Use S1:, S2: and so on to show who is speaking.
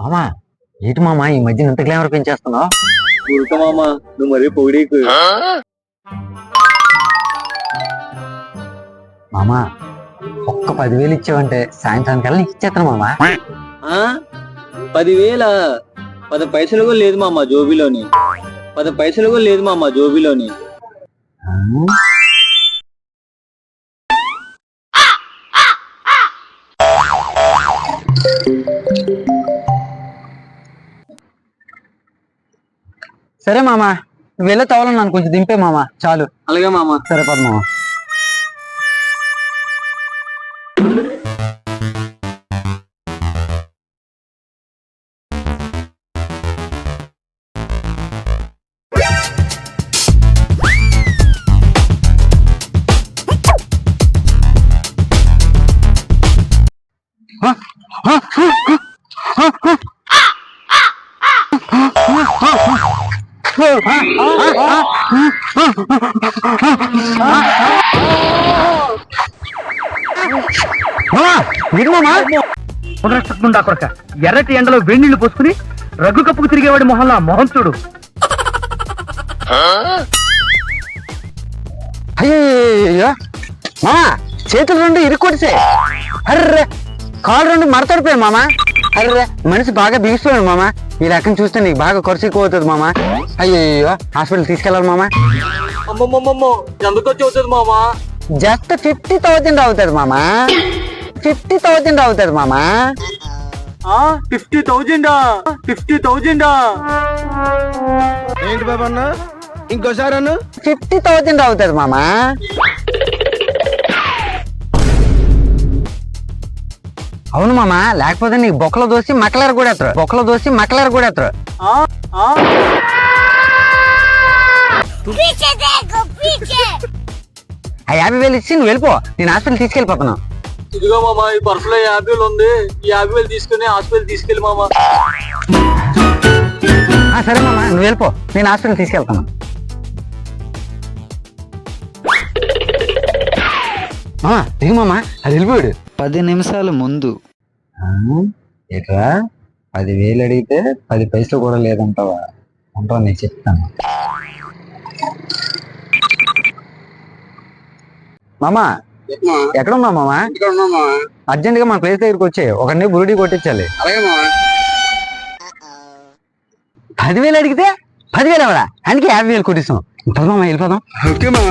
S1: మామా ఏంటి మామా ఈ మధ్యన ఇంత గ్లామర్ పెంచేస్తున్నావు?
S2: మామ నువ్వు మరీ పొగిడీకు.
S1: మామా ఒక్క పదివేలు ఇచ్చావంటే సాయంత్రం కల్లా నీకు ఇచ్చేస్తాను మామా.
S2: ఆ? పదివేల? పది పైసలు కూడా లేదు మామ జోబీలోని. పది పైసలు కూడా లేదు మామ జోబీలోని.
S1: ఆ? సరే మామా నువ్వు వెళ్ళే తవలను నన్ను కొంచెం దింపే మామా చాలు.
S2: అలాగే మామ.
S1: సరే పద మామా. మామా వీడు మామా
S3: పునరస్తకుండా కొరక ఎర్రటి ఎండలో వేణీళ్ళు పోసుకుని రగ్గు కప్పుకు తిరిగేవాడి మొహంలా మొహం చూడు
S1: అయ్యో మామా చేతులు రెండు ఇరుకొడిసే అర్రే కాళ్ళు రెండు మడతడిపోయాయి మామా అర్రే మనిషి బాగా బిగిస్తున్నాడు మామా. ఈ రకం చూస్తే నీకు బాగా ఖర్చు ఎక్కువ అవుతుంది మామా. అయ్యో హాస్పిటల్ తీసుకెళ్ళాలి మామా.
S2: అమ్మమ్మమ్మమ్మో ఎందుకు వచ్చి అవుతుంది మామ?
S1: జస్ట్ ఫిఫ్టీ థౌజండ్ అవుతుంది మామా. ఫిఫ్టీ థౌజండ్ అవుతుంది మామా.
S2: ఫిఫ్టీ థౌజండా? ఫిఫ్టీ థౌజండా?
S4: ఏంటి బాబా అన్న? ఇంకోసారి అన్న?
S1: ఫిఫ్టీ థౌజండ్ అవుతుంది మామా. అవును మామ లేకపోతే నీకు బొక్కలు దోసి మక్కలారు కూడా ఎత్తరు బొక్కలు దోసి మక్కలారు కూడా ఎత్తరు ఆ యాభై వేలు ఇచ్చి నువ్వు వెళ్ళిపో. నేను హాస్పిటల్ తీసుకెళ్ళిపోతాను.
S2: ఇదిగో మామ ఈ యాభై ఉంది. ఈ యాభై వేలు తీసుకుని హాస్పిటల్ తీసుకెళ్ళి మామ.
S1: సరే మామా నువ్వు వెళ్ళిపో. నేను హాస్పిటల్ తీసుకెళ్తాను. మామా దిగు మామా అది వెళ్ళిపోయాడు.
S5: పది నిమిషాల ముందు
S1: ఎట్రా పదివేలు అడిగితే పది పైసలు కూడా లేదంటావా? అంటావా నేను చెప్తాను. మామా ఎక్కడున్నావు మామా? అర్జెంట్గా మన ప్లేస్ దగ్గరికి వచ్చే ఒకరిని బురుడి కొట్టించాలి. పదివేలు అడిగితే పదివేలు ఎవరా అందుకే యాభై వేలు కొట్టిస్తాం పద మామ వెళ్ళిపోదాం.
S4: ఓకే మామ.